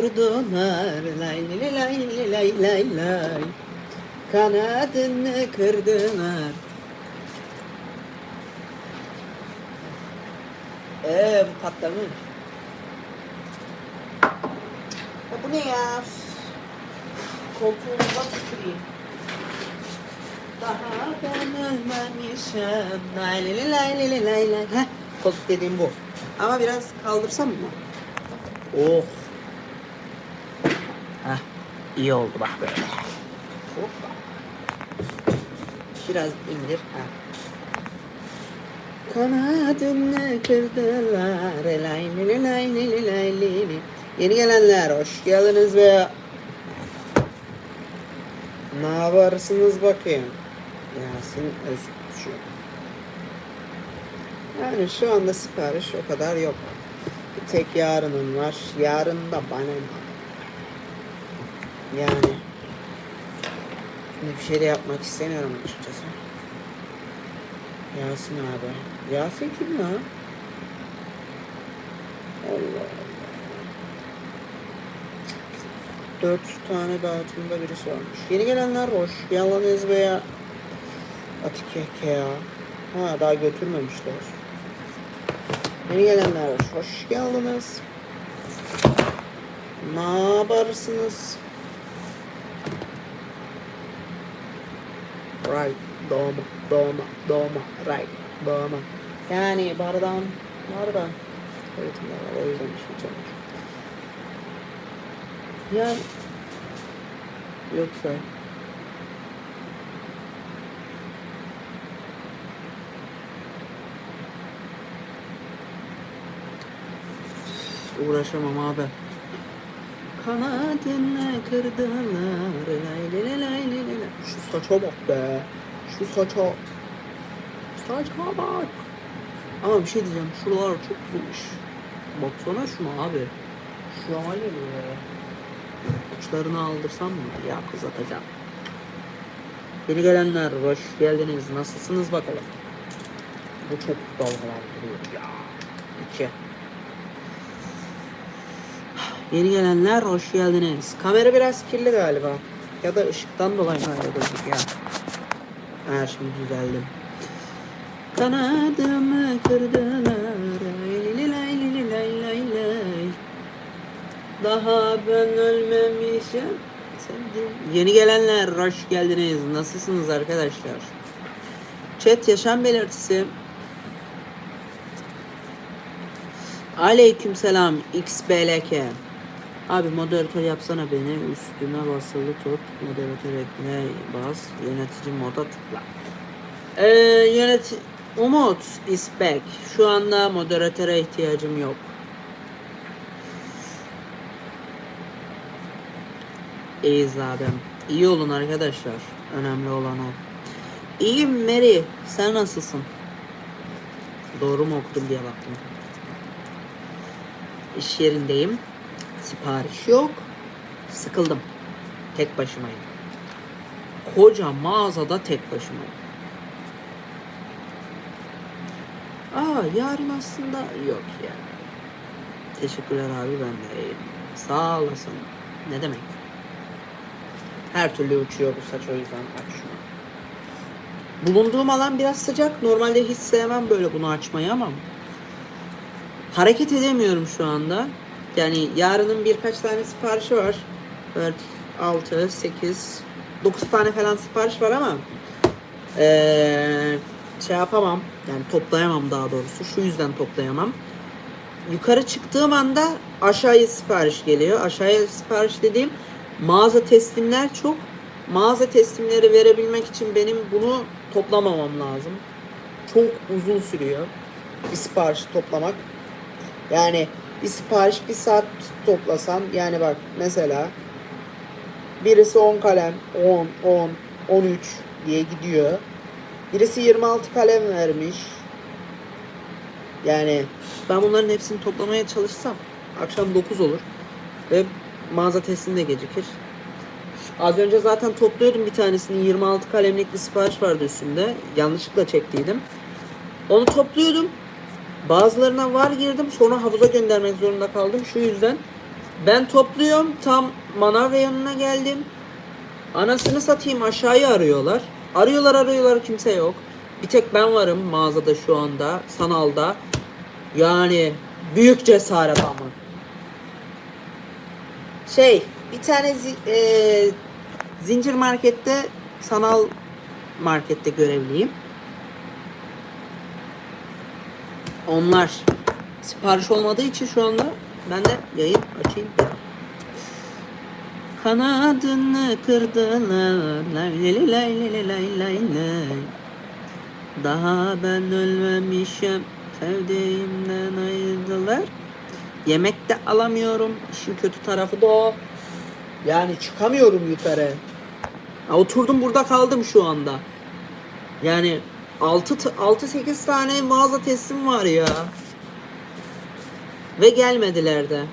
Vurdular lay lay lay lay lay lay. Kanadını kırdılar. Eee bu patlamış. Ya bu ne ya? Koltuğumuza tüküreyim. Daha ben ölmemişim. Lay lay lay lay lay lay koltuk dediğim bu. Ama biraz kaldırsam mı? Oh iyi oldu bak böyle. Hoppa. Biraz indir. Ha. Kanadını kırdılar. Lay lay lay lay lay lay lay. Yeni gelenler hoş geldiniz ve ne yaparsınız bakayım. Yasin Öztürk. Yani şu anda sipariş o kadar yok. Bir tek yarının var. Yarın da bana? Yani şimdi bir şey de yapmak istemiyorum açıkçası. Yasin abi. Yasin kim lan? Allah Allah. Dört tane dağıtımda birisi varmış. Yeni gelenler hoş. Yalanız veya Atike ya. Ha daha götürmemişler. Yeni gelenler. Hoş geldiniz. Ne yaparsınız? Right, doğma, doğma, doğma, right, doğma. Yani bardan, bardan. Öğretimler var, o yüzden bir şey çalmış. Yani, yoksa uğraşamam abi. Kanadını kırdılar. Lay lay lay lay lay lay. Şu saça bak be. Şu saça. Saça bak. Ama bir şey diyeceğim. Şuralar çok uzunmuş. Baksana şuna abi. Şu hali böyle. Uçlarını aldırsam mı? Ya kız atacağım. Yeni gelenler hoş geldiniz. Nasılsınız bakalım? Bu çok dalgalandırıyor ya. İki. Yeni gelenler hoş geldiniz. Kamera biraz kirli galiba. Ya da ışıktan dolayı böyle gözük ya. Ha şimdi düzeldim. Kanadımı kırdılar. Daha ben ölmemişim. Sevdim. Yeni gelenler hoş geldiniz. Nasılsınız arkadaşlar? Chat yaşam belirtisi. Aleykümselam XBLK. Abi moderatör yapsana beni. Üstüne basılı tut. Moderatör ekle bas. Yönetici moda tıkla. Ee, yönet Umut is back. Şu anda moderatöre ihtiyacım yok. İyiyiz abim. İyi olun arkadaşlar. Önemli olan o. İyiyim Mary. Sen nasılsın? Doğru mu okudum diye baktım. İş yerindeyim. Sipariş yok. Sıkıldım. Tek başımayım. Koca mağazada tek başımayım. Aa yarın aslında yok ya. Teşekkürler abi ben de iyiyim. Sağ olasın. Ne demek? Her türlü uçuyor bu saç o yüzden aç şunu. Bulunduğum alan biraz sıcak. Normalde hiç sevmem böyle bunu açmayı ama hareket edemiyorum şu anda. Yani yarının birkaç tane siparişi var. 4, 6, 8, 9 tane falan sipariş var ama ee, şey yapamam. Yani toplayamam daha doğrusu. Şu yüzden toplayamam. Yukarı çıktığım anda aşağıya sipariş geliyor. Aşağıya sipariş dediğim mağaza teslimler çok. Mağaza teslimleri verebilmek için benim bunu toplamamam lazım. Çok uzun sürüyor. Bir sipariş toplamak. Yani bir sipariş bir saat toplasan yani bak mesela birisi 10 kalem 10 10 13 diye gidiyor. Birisi 26 kalem vermiş. Yani ben bunların hepsini toplamaya çalışsam akşam 9 olur ve mağaza teslim gecikir. Az önce zaten topluyordum bir tanesini 26 kalemlik bir sipariş vardı üstünde. Yanlışlıkla çektiydim. Onu topluyordum. Bazılarına var girdim sonra havuza göndermek zorunda kaldım. Şu yüzden Ben topluyorum tam manav yanına geldim. Anasını satayım aşağıyı arıyorlar. Arıyorlar arıyorlar kimse yok. Bir tek ben varım mağazada şu anda sanalda. Yani büyük cesaret ama. Şey bir tane zi- e, zincir markette sanal markette görevliyim. Onlar sipariş olmadığı için şu anda ben de yayın açayım. Kanadını kırdılar lay lay lay lay lay lay lay Daha ben ölmemişim sevdiğimden ayrıldılar. Yemek de alamıyorum işin kötü tarafı da o. Yani çıkamıyorum yukarı. Ya Oturdum burada kaldım şu anda. Yani 6-8 tane mağaza teslim var ya Ve gelmediler de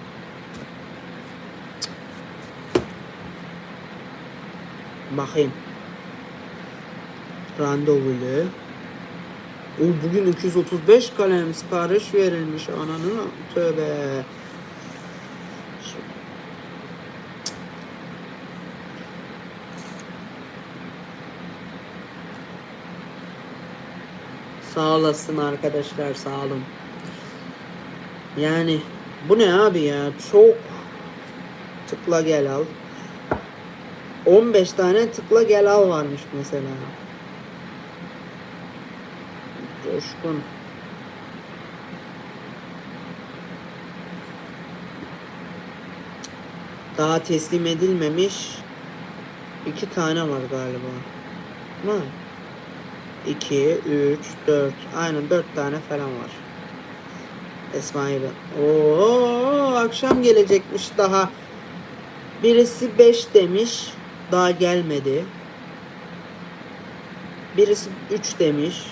Bakayım. Randevulu. O bugün 235 kalem sipariş verilmiş ananın tövbe. Sağ olasın arkadaşlar sağ olun. Yani bu ne abi ya çok tıkla gel al. 15 tane tıkla gel al varmış mesela. Coşkun. Daha teslim edilmemiş iki tane var galiba. Mı? 2, 3, 4. Aynen 4 tane falan var. Esma'yı ben. Oo, akşam gelecekmiş daha. Birisi 5 demiş. Daha gelmedi. Birisi 3 demiş.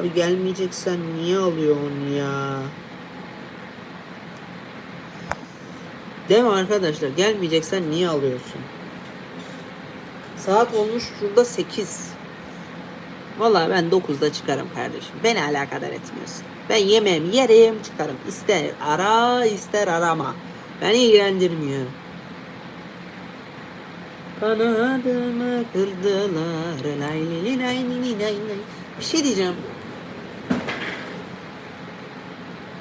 Abi gelmeyeceksen niye alıyorsun ya? Değil mi arkadaşlar? Gelmeyeceksen niye alıyorsun? Saat olmuş şurada 8. Vallahi ben 9'da çıkarım kardeşim. Beni alakadar etmiyorsun. Ben yemeğimi yerim çıkarım. İster ara ister arama. Beni ilgilendirmiyor. Kanadımı kırdılar. Lay lay lay lay lay lay. Bir şey diyeceğim.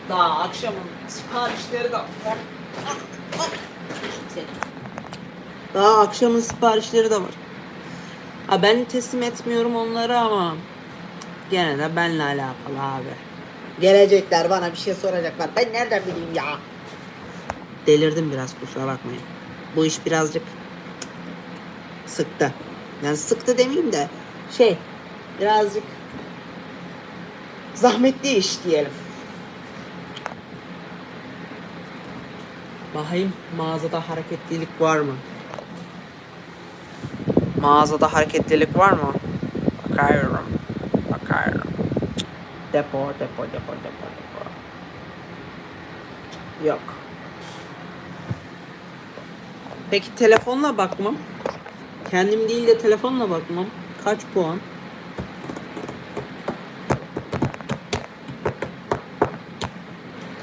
Daha akşamın siparişleri de. Daha akşamın siparişleri de var. Ha ben teslim etmiyorum onları ama gene de benle alakalı abi. Gelecekler bana bir şey soracaklar. Ben nereden bileyim ya? Delirdim biraz kusura bakmayın. Bu iş birazcık sıktı. Yani sıktı demeyeyim de şey birazcık zahmetli iş diyelim. Bakayım mağazada hareketlilik var mı? Mağazada hareketlilik var mı? Bakıyorum. Bakıyorum. Depo, depo, depo, depo, depo. Yok. Peki telefonla bakmam. Kendim değil de telefonla bakmam. Kaç puan?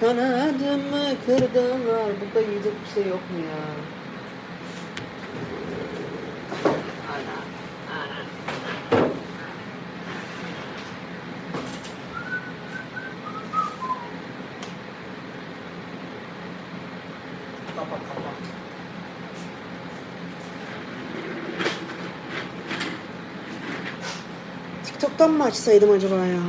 Kanadımı kırdılar. Burada yiyecek bir şey yok mu ya? Kapa kapa. TikTok'tan mı açsaydım acaba ya?